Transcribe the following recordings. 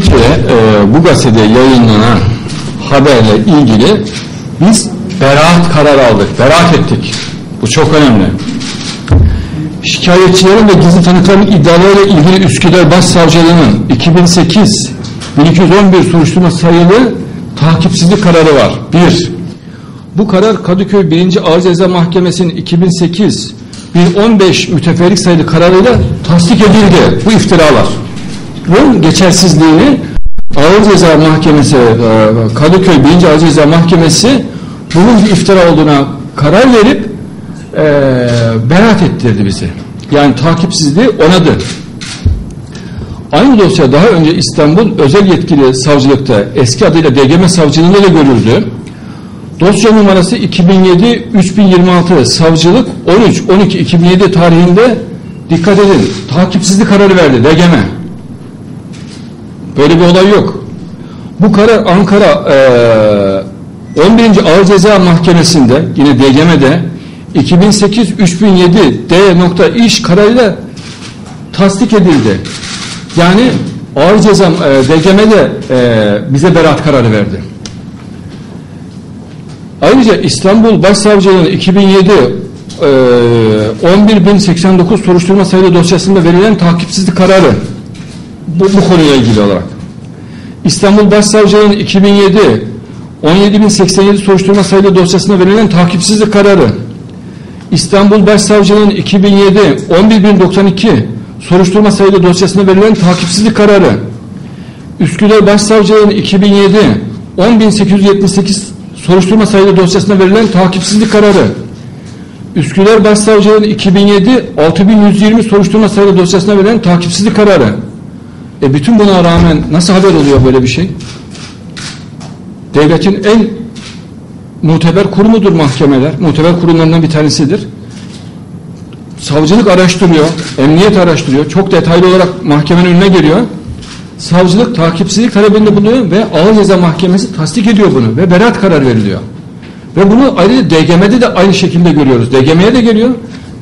kere e, bu gazetede yayınlanan haberle ilgili biz beraat kararı aldık, beraat ettik. Bu çok önemli. Şikayetçilerin ve gizli tanıkların iddialarıyla ilgili Üsküdar Başsavcılığı'nın 2008 1211 soruşturma sayılı takipsizlik kararı var. Bir, bu karar Kadıköy 1. Ağır Ceza Mahkemesi'nin 2008 1015 müteferrik sayılı kararıyla tasdik edildi bu iftiralar. Bunun geçersizliğini Ağır Ceza Mahkemesi, e, Kadıköy 1. Ağır Ceza Mahkemesi bunun iftira olduğuna karar verip e, beraat ettirdi bizi. Yani takipsizliği onadı. Aynı dosya daha önce İstanbul Özel Yetkili Savcılıkta eski adıyla DGM Savcılığında da görüldü. Dosya numarası 2007-3026 savcılık 13-12-2007 tarihinde dikkat edin takipsizlik kararı verdi DGM. Böyle bir olay yok. Bu karar Ankara e, 11. Ağır Ceza Mahkemesi'nde yine DGM'de 2008-3007 D nokta iş kararıyla tasdik edildi. Yani ağır ceza e, DGM'de e, bize beraat kararı verdi. Ayrıca İstanbul Başsavcılığı'nın 2007 e, 11.089 soruşturma sayılı dosyasında verilen takipsizlik kararı bu, bu konuyla ilgili olarak. İstanbul Başsavcılığı'nın 2007 17.087 soruşturma sayılı dosyasında verilen takipsizlik kararı İstanbul Başsavcılığı'nın 2007 11.092 soruşturma sayılı dosyasında verilen takipsizlik kararı Üsküdar Başsavcılığı'nın 2007 10.878 soruşturma sayılı dosyasında verilen takipsizlik kararı Üsküdar Başsavcılığı'nın 2007 6120 soruşturma sayılı dosyasına verilen takipsizlik kararı e bütün buna rağmen nasıl haber oluyor böyle bir şey? Devletin en muteber kurumudur mahkemeler. Muteber kurumlarından bir tanesidir. Savcılık araştırıyor, emniyet araştırıyor. Çok detaylı olarak mahkemenin önüne geliyor. Savcılık takipsizlik talebinde bulunuyor ve Ağır Ceza Mahkemesi tasdik ediyor bunu ve beraat karar veriliyor. Ve bunu ayrıca DGM'de de aynı şekilde görüyoruz. DGM'ye de geliyor.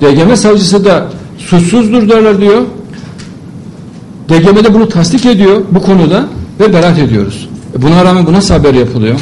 DGM savcısı da suçsuzdur derler diyor. DGM'de bunu tasdik ediyor bu konuda ve beraat ediyoruz. E buna rağmen bu nasıl haber yapılıyor?